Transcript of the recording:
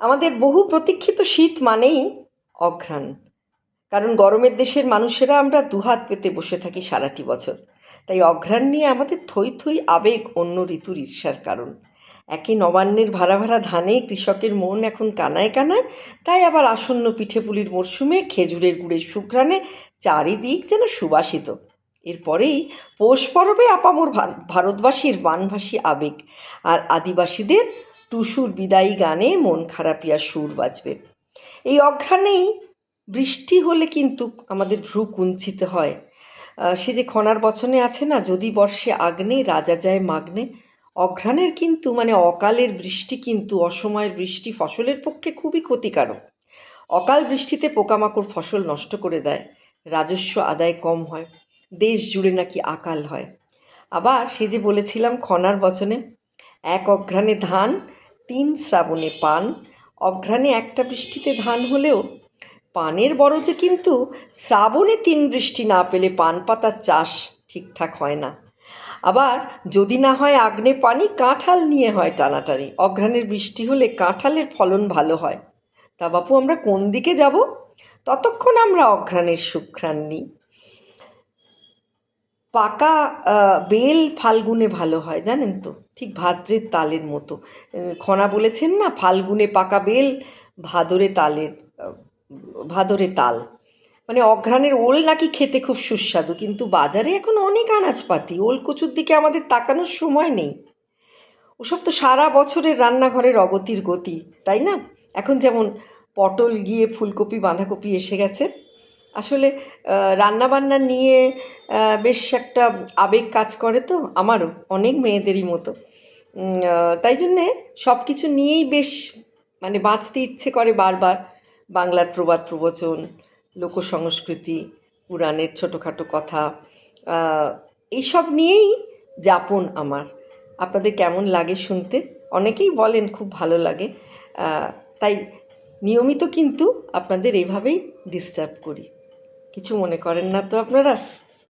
আমাদের বহু প্রতীক্ষিত শীত মানেই অঘ্রাণ। কারণ গরমের দেশের মানুষেরা আমরা দুহাত পেতে বসে থাকি সারাটি বছর। তাই অঘ্রাণ নিয়ে আমাদের থই থই আবেগ অন্য ঋতুর ঈর্ষার কারণ। একে নবান্নের ভাড়া ভাড়া ধানে কৃষকের মন এখন কানায় কানায়, তাই আবার আসন্ন পিঠেপুলির মরশুমে খেজুরের গুড়ের সুঘ্রাণে চারিদিক যেন সুবাসিত। এরপরেই পৌষ পরবে আপামর ভারতবাসীর বানভাসী আবেগ। আর আদিবাসীদের টুসুর বিদায়ী গানে মন খারাপিয়া সুর বাজবে। এই অঘ্রাণেই বৃষ্টি হলে কিন্তু আমাদের ভ্রু কুঞ্চিত হয়। সে যে খনার বচনে আছে না, যদি বর্ষে আগ্নে, রাজা যায় মাগ্নে, অঘ্রাণের কিন্তু মানে অকালের বৃষ্টি কিন্তু, অসময়ের বৃষ্টি ফসলের পক্ষে খুবই ক্ষতিকারক। অকাল বৃষ্টিতে পোকামাকড় ফসল নষ্ট করে দেয়, রাজস্ব আদায় কম হয়, দেশ জুড়ে নাকি আকাল হয়। আবার সে যে বলেছিলাম খনার বচনে, এক অঘ্রাণে ধান তিন শ্রাবণে পান অঘ্রাণে একটা বৃষ্টিতে ধান হলেও। পানের বরজে কিন্তু শ্রাবণে তিন বৃষ্টি না পেলে পান পাতার চাষ ঠিকঠাক হয় না। আবার যদি না হয় আগ্নে পানি কাঁঠাল নিয়ে হয় টানাটানি। অঘ্রাণের বৃষ্টি হলে কাঁঠালের ফলন ভালো হয়। তা বাপু, আমরা কোন দিকে যাব? ততক্ষণ আমরা অঘ্রাণের সুঘ্রাণ নিই। পাকা বেল ফাল্গুনে ভালো হয়, জানেন তো? ঠিক ভাদ্রের তালের মতো। খনা বলেছেন না, ফাল্গুনে পাকা বেল, ভাদরে তালের ভাদরে তাল। মানে অঘ্রাণের ওল নাকি খেতে খুব সুস্বাদু, কিন্তু বাজারে এখন অনেক আনাজপাতি ওল কচুর দিকে আমাদের তাকানোর সময় নেই। ওসব তো সারা বছরের রান্নাঘরের অগতির গতি, তাই না? এখন যেমন পটল গিয়ে ফুলকপি, বাঁধাকপি এসে গেছে আসলে রান্নাবান্না নিয়ে বেশ একটা আবেগ কাজ করে তো আমারও, অনেক মেয়েদেরই মতো। তাই জন্যে সব কিছু নিয়েই বেশ মানে বাঁচতে ইচ্ছে করে বারবার। বাংলার প্রবাদ প্রবচন, লোকসংস্কৃতি, পুরাণের ছোটোখাটো কথা এইসব নিয়েই যাপন আমার। আপনাদের কেমন লাগে শুনতে? অনেকেই বলেন খুব ভালো লাগে। তাই নিয়মিত কিন্তু আপনাদের এইভাবেই ডিস্টার্ব করি। কিছু মনে করেন না তো আপনারা?